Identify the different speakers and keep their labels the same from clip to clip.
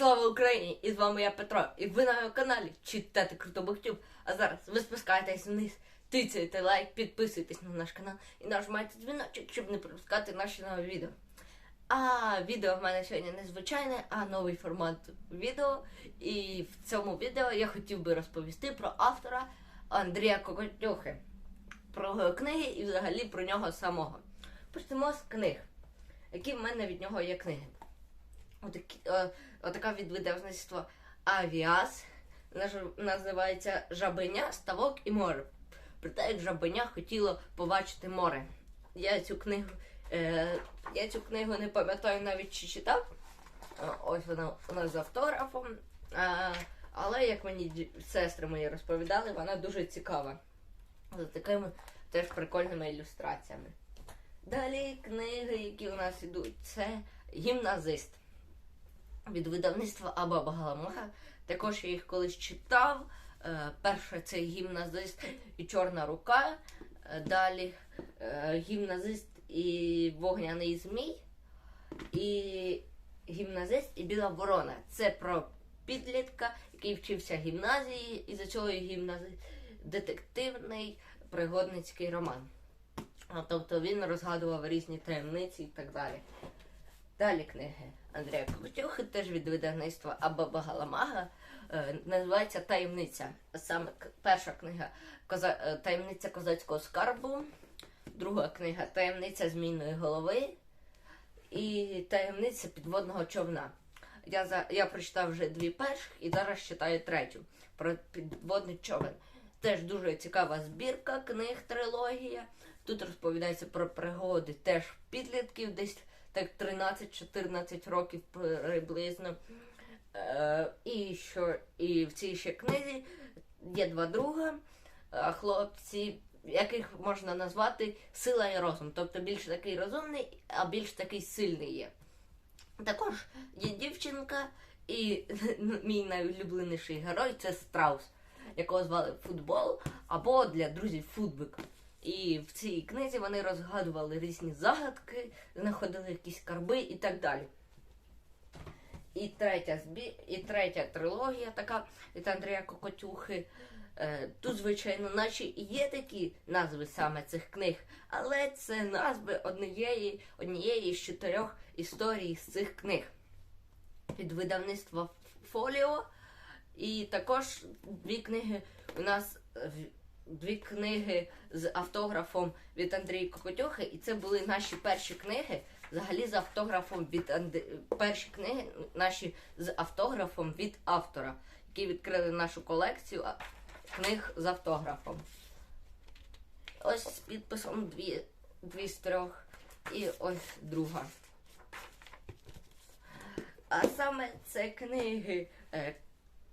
Speaker 1: Слава Україні! І з вами я Петро. І ви на моєму каналі читати круто Бухтюб. А зараз ви спускаєтесь вниз, тицяйте лайк, підписуйтесь на наш канал і нажимайте дзвіночок, щоб не пропускати наші нові відео. А відео в мене сьогодні не звичайне, а новий формат відео. І в цьому відео я хотів би розповісти про автора Андрія Кокотюхи, про його книги і взагалі про нього самого. Почнемо з книг. Які в мене від нього є книги? Отакі, е, отака від видавництва Авіас називається Жабеня, ставок і море. Про те, як жабеня хотіло побачити море. Я цю книгу, е, я цю книгу не пам'ятаю навіть чи читав. Е, Ось вона нас з автографом. Е, але як мені сестри мої розповідали, вона дуже цікава. За такими теж прикольними ілюстраціями. Далі книги, які у нас ідуть, це гімназист від видавництва Аба Багаламага. Також я їх колись читав. Е, Перше це гімназист і Чорна рука. Е, Далі е, гімназист і Вогняний Змій. І гімназист і Біла Ворона. Це про підлітка, який вчився гімназії, і за цього гімназист детективний пригодницький роман. Тобто він розгадував різні таємниці і так далі. Далі книги Андрія Ковтюхи, теж від видавництва Аба Галамага, е, називається Таємниця. Саме перша книга е, Таємниця козацького скарбу, друга книга Таємниця змійної голови і Таємниця підводного човна. Я, за... я прочитав вже дві перших і зараз читаю третю про підводний човен. Теж дуже цікава збірка книг, трилогія. Тут розповідається про пригоди теж підлітків, десь так 13-14 років приблизно. Е, і що і в цій ще книзі є два друга, е, хлопці, яких можна назвати сила і розум. Тобто більш такий розумний, а більш такий сильний є. Також є дівчинка, і мій найулюбленіший герой це страус, якого звали футбол, або для друзів футбик. І в цій книзі вони розгадували різні загадки, знаходили якісь карби і так далі. І третя збі... і третя трилогія така від Андрія Кокотюхи. Е, Тут, звичайно, наче і є такі назви саме цих книг, але це назви однієї, однієї з чотирьох історій з цих книг від видавництва Фоліо. І також дві книги у нас дві книги з автографом від Андрія Кокотюхи, і це були наші перші книги. Взагалі з автографом від Анди... перші книги наші з автографом від автора, які відкрили нашу колекцію книг з автографом. Ось з підписом дві, дві з трьох. І ось друга. А саме це книги.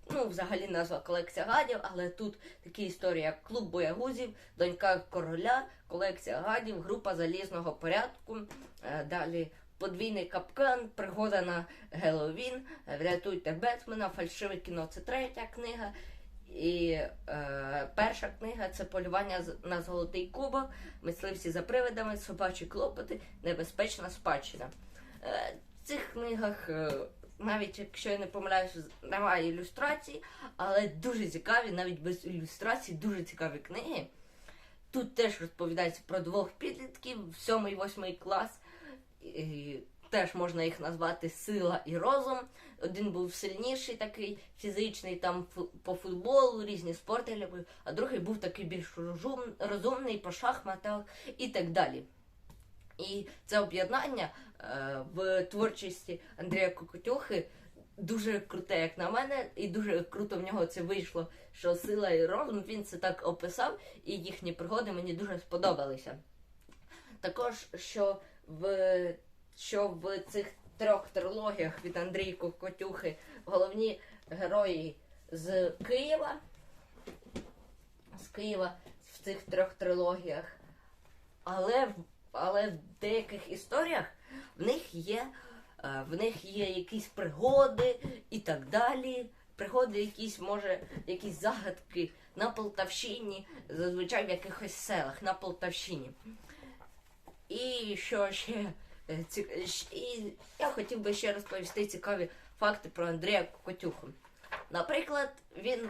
Speaker 1: Ну, взагалі назва колекція гадів, але тут такі історії, як клуб боягузів, донька короля, колекція гадів, група залізного порядку. Е, далі подвійний капкан, пригода на Геловін, е, врятуйте Бетмена, фальшиве кіно це третя книга. І е, перша книга це полювання на золотий кубок, мисливці за привидами, собачі клопоти, небезпечна спадщина. Е, в цих книгах, е, навіть якщо я не помиляюся, немає ілюстрацій, але дуже цікаві, навіть без ілюстрацій, дуже цікаві книги. Тут теж розповідається про двох підлітків, сьомий, восьмий клас. І теж можна їх назвати сила і розум. Один був сильніший, такий фізичний, там по футболу, різні спорти любив, а другий був такий більш розум- розумний по шахматах і так далі. І це об'єднання е, в творчості Андрія Кокотюхи дуже круте, як на мене, і дуже круто в нього це вийшло, що сила і розум він це так описав, і їхні пригоди мені дуже сподобалися. Також, що в, що в цих трьох трилогіях від Андрія Кокотюхи головні герої з Києва, з Києва в цих трьох трилогіях. Але, але в деяких історіях в них є, е, в них є якісь пригоди і так далі. Пригоди якісь, може, якісь загадки на Полтавщині, зазвичай в якихось селах на Полтавщині. І що ще е, і я хотів би ще розповісти цікаві факти про Андрія Кокотюху. Наприклад, він,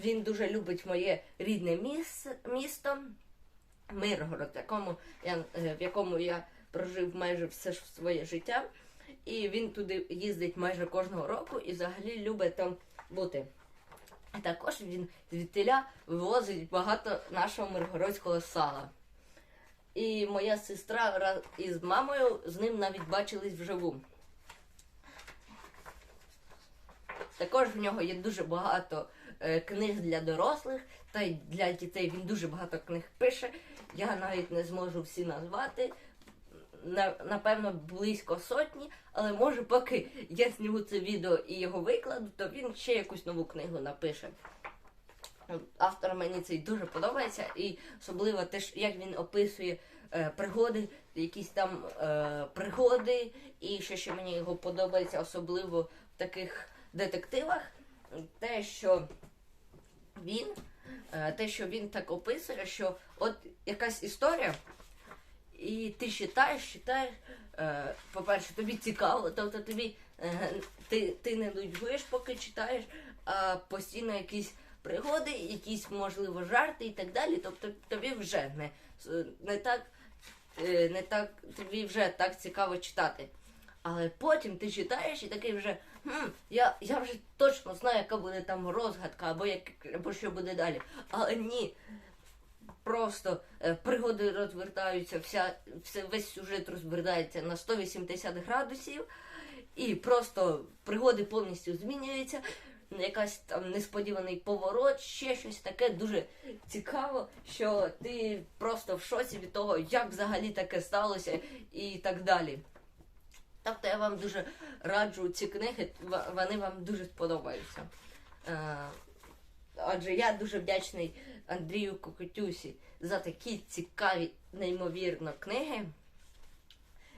Speaker 1: він дуже любить моє рідне міс, місто Миргород, якому я, е, в якому я прожив майже все своє життя. І він туди їздить майже кожного року і взагалі любить там бути. А також він звідтиля вивозить багато нашого миргородського сала. І моя сестра із мамою з ним навіть бачились вживу. Також в нього є дуже багато е, книг для дорослих, та й для дітей він дуже багато книг пише. Я навіть не зможу всі назвати. Напевно, близько сотні, але може, поки я зніму це відео і його викладу, то він ще якусь нову книгу напише. Автор мені цей дуже подобається, і особливо те, як він описує е, пригоди, якісь там е, пригоди, і що ще мені його подобається, особливо в таких детективах, те, що він, е, те, що він так описує, що от якась історія, і ти читаєш, читаєш, е, по-перше, тобі цікаво, тобто тобі е, ти, ти не нудьгуєш, поки читаєш, а постійно якісь пригоди, якісь, можливо, жарти і так далі. Тобто тобі вже не, не так, не так, тобі вже так цікаво читати. Але потім ти читаєш і такий вже, хм, я, я вже точно знаю, яка буде там розгадка, або, як, або що буде далі. Але ні. Просто е, пригоди розвертаються, вся, все, весь сюжет розвертається на 180 градусів, і просто пригоди повністю змінюються. Якась там несподіваний поворот, ще щось таке дуже цікаво, що ти просто в шоці від того, як взагалі таке сталося, і так далі. Тобто я вам дуже раджу ці книги, вони вам дуже сподобаються. Е, Отже, я дуже вдячний Андрію Кокотюсі за такі цікаві, неймовірно книги.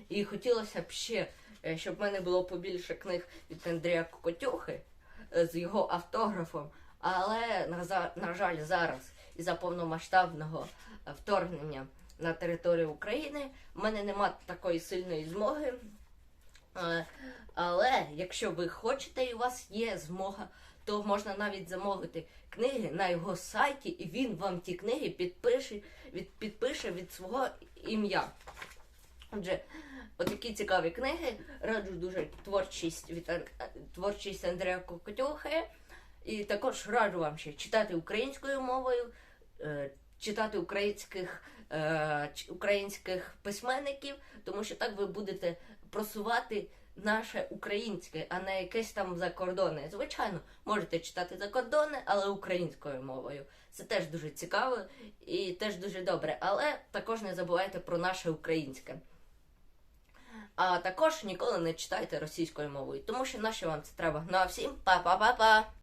Speaker 1: І хотілося б ще, е, щоб в мене було побільше книг від Андрія Кокотюхи е, з його автографом. Але, на, жаль, зараз із-за повномасштабного е, вторгнення на територію України в мене нема такої сильної змоги. Е, Але якщо ви хочете і у вас є змога, то можна навіть замовити книги на його сайті, і він вам ті книги підпише від, підпише від свого ім'я. Отже, отакі цікаві книги. Раджу дуже творчість від творчість Андрія Кокотюхи. І також раджу вам ще читати українською мовою, е, читати українських, е, українських письменників, тому що так ви будете просувати наше українське, а не якесь там закордонне. Звичайно, можете читати закордонне, але українською мовою. Це теж дуже цікаво і теж дуже добре. Але також не забувайте про наше українське. А також ніколи не читайте російською мовою, тому що нащо вам це треба? Ну а всім па-па-па-па!